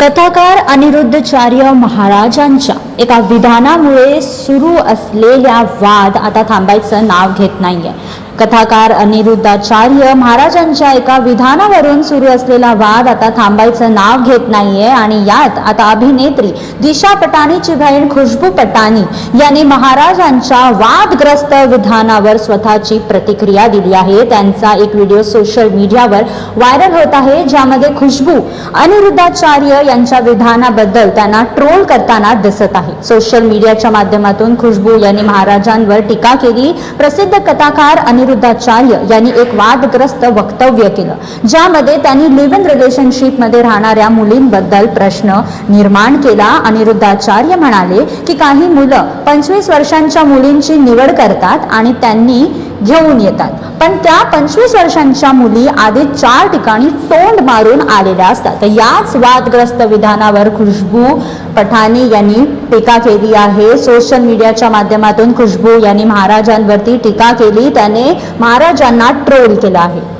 कथाकार अनिरुद्धचार्य महाराजांच्या एका विधानामुळे सुरू असलेल्या वाद आता थांबायचं नाव घेत नाहीये. कथाकार अनिरुद्धाचार्य महाराजांच्या एका विधानावरून सुरू असलेला वाद आता थांबायचं नाव घेत नाहीये आणि यात आता अभिनेत्री दिशा पटानीची बहीण खुशबू पटानी यांनी महाराजांच्या वादग्रस्त विधानावर स्वतःची प्रतिक्रिया दिली आहे. त्यांचा एक व्हिडिओ सोशल मीडियावर व्हायरल होत आहे ज्यामध्ये खुशबू अनिरुद्धाचार्य यांच्या विधानाबद्दल त्यांना ट्रोल करताना दिसत आहे. सोशल मीडियाच्या माध्यमातून खुशबू यांनी महाराजांवर टीका केली. प्रसिद्ध कथाकार अनिरुद्धाचार्य यांनी एक वादग्रस्त वक्तव्य केलं ज्यामध्ये त्यांनी लिव्ह इन रिलेशनशिपमध्ये राहणाऱ्या मुलींबद्दल प्रश्न निर्माण केला. अनिरुद्धाचार्य म्हणाले की काही मुलं पंचवीस वर्षांच्या मुलींची निवड करतात आणि त्यांनी घेऊन येतात. पण त्या पंचवीस वर्षांच्या मुली आधी चार ठिकाणी तोंड मारून आलेल्या असतात. तर याच वादग्रस्त विधानावर खुशबू पठाणी यांनी टीका केली आहे. सोशल मीडियाच्या माध्यमातून खुशबू यांनी महाराजांवरती टीका केली. त्याने महाराजांना ट्रोल केला आहे.